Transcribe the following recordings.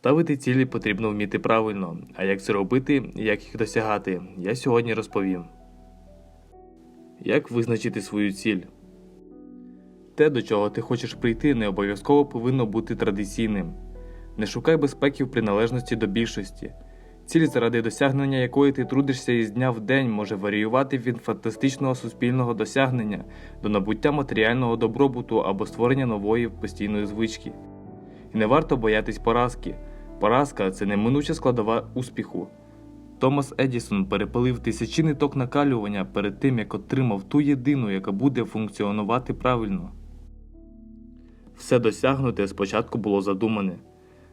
Ставити цілі потрібно вміти правильно, а як це робити як їх досягати, я сьогодні розповім. Як визначити свою ціль? Те, до чого ти хочеш прийти, не обов'язково повинно бути традиційним. Не шукай безпеки в приналежності до більшості. Ціль, заради досягнення якої ти трудишся із дня в день, може варіювати від фантастичного суспільного досягнення до набуття матеріального добробуту або створення нової постійної звички. І не варто боятись поразки. Поразка це неминуча складова успіху. Томас Едісон перепалив тисячі ниток накалювання перед тим, як отримав ту єдину, яка буде функціонувати правильно. Все досягнуте спочатку було задумане.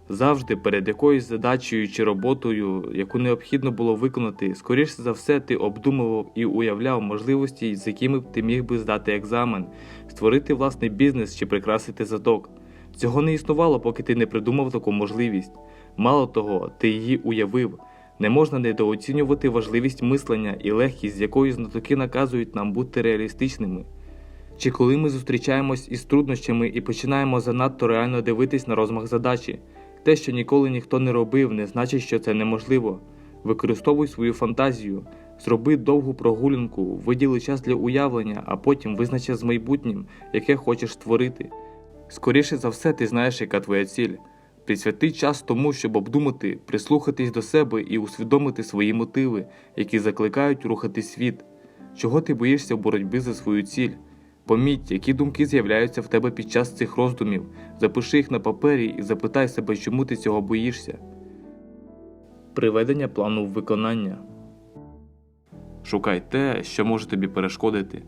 Завжди перед якоюсь задачею чи роботою, яку необхідно було виконати, скоріше за все, ти обдумував і уявляв можливості, з якими б ти міг би здати екзамен, створити власний бізнес чи прикрасити задок. Цього не існувало, поки ти не придумав таку можливість. Мало того, ти її уявив. Не можна недооцінювати важливість мислення і легкість, з якою знатоки наказують нам бути реалістичними. Чи коли ми зустрічаємось із труднощами і починаємо занадто реально дивитись на розмах задачі, те, що ніколи ніхто не робив, не значить, що це неможливо. Використовуй свою фантазію, зроби довгу прогулянку, виділи час для уявлення, а потім визначи з майбутнім, яке хочеш створити. Скоріше за все, ти знаєш, яка твоя ціль. Присвяти час тому, щоб обдумати, прислухатись до себе і усвідомити свої мотиви, які закликають рухати світ. Чого ти боїшся в боротьбі за свою ціль? Поміть, які думки з'являються в тебе під час цих роздумів, запиши їх на папері і запитай себе, чому ти цього боїшся. Приведення плану в виконання. Шукай те, що може тобі перешкодити.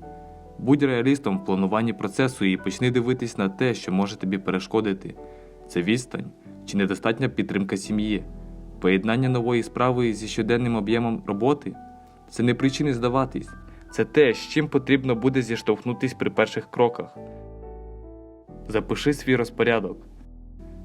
Будь реалістом в плануванні процесу і почни дивитись на те, що може тобі перешкодити. Це відстань чи недостатня підтримка сім'ї, поєднання нової справи зі щоденним об'ємом роботи. Це не причини здаватись, це те, з чим потрібно буде зіштовхнутись при перших кроках. Запиши свій розпорядок.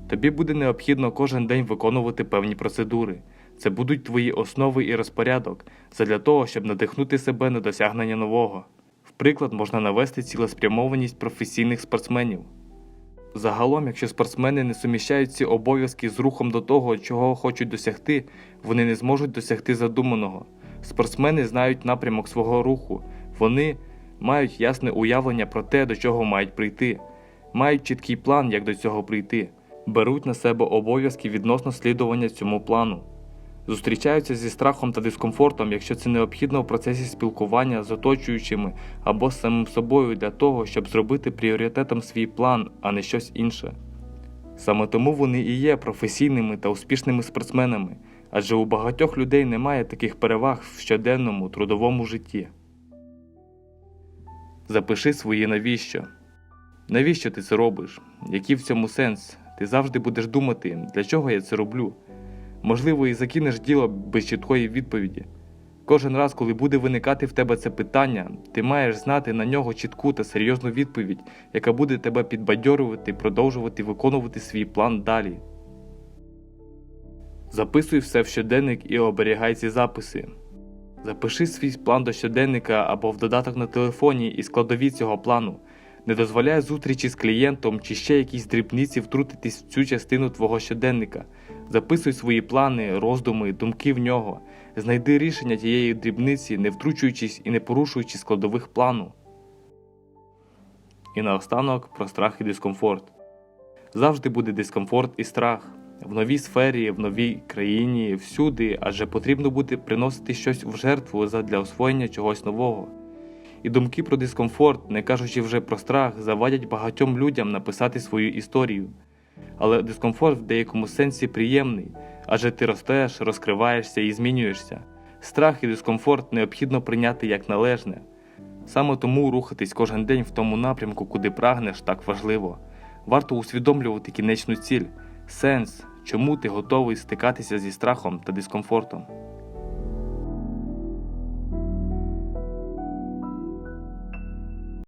Тобі буде необхідно кожен день виконувати певні процедури. Це будуть твої основи і розпорядок задля того, щоб надихнути себе на досягнення нового. В приклад можна навести цілеспрямованість професійних спортсменів. Загалом, якщо спортсмени не суміщають ці обов'язки з рухом до того, чого хочуть досягти, вони не зможуть досягти задуманого. Спортсмени знають напрямок свого руху, вони мають ясне уявлення про те, до чого мають прийти, мають чіткий план, як до цього прийти, беруть на себе обов'язки відносно слідування цьому плану. Зустрічаються зі страхом та дискомфортом, якщо це необхідно в процесі спілкування з оточуючими або з самим собою для того, щоб зробити пріоритетом свій план, а не щось інше. Саме тому вони і є професійними та успішними спортсменами, адже у багатьох людей немає таких переваг в щоденному трудовому житті. Запиши свої навіщо. Навіщо ти це робиш? Який в цьому сенс? Ти завжди будеш думати, для чого я це роблю. Можливо, і закинеш діло без чіткої відповіді. Кожен раз, коли буде виникати в тебе це питання, ти маєш знати на нього чітку та серйозну відповідь, яка буде тебе підбадьорювати продовжувати виконувати свій план далі. Записуй все в щоденник і оберігай ці записи. Запиши свій план до щоденника або в додаток на телефоні і складові цього плану. Не дозволяй зустрічі з клієнтом чи ще якісь дрібниці втрутитись в цю частину твого щоденника. Записуй свої плани, роздуми, думки в нього. Знайди рішення тієї дрібниці, не втручуючись і не порушуючи складових плану. І наостанок про страх і дискомфорт. Завжди буде дискомфорт і страх. В новій сфері, в новій країні, всюди, адже потрібно буде приносити щось в жертву задля освоєння чогось нового. І думки про дискомфорт, не кажучи вже про страх, завадять багатьом людям написати свою історію. Але дискомфорт в деякому сенсі приємний, адже ти ростеш, розкриваєшся і змінюєшся. Страх і дискомфорт необхідно прийняти як належне. Саме тому рухатись кожен день в тому напрямку, куди прагнеш, так важливо. Варто усвідомлювати кінечну ціль, сенс, чому ти готовий стикатися зі страхом та дискомфортом.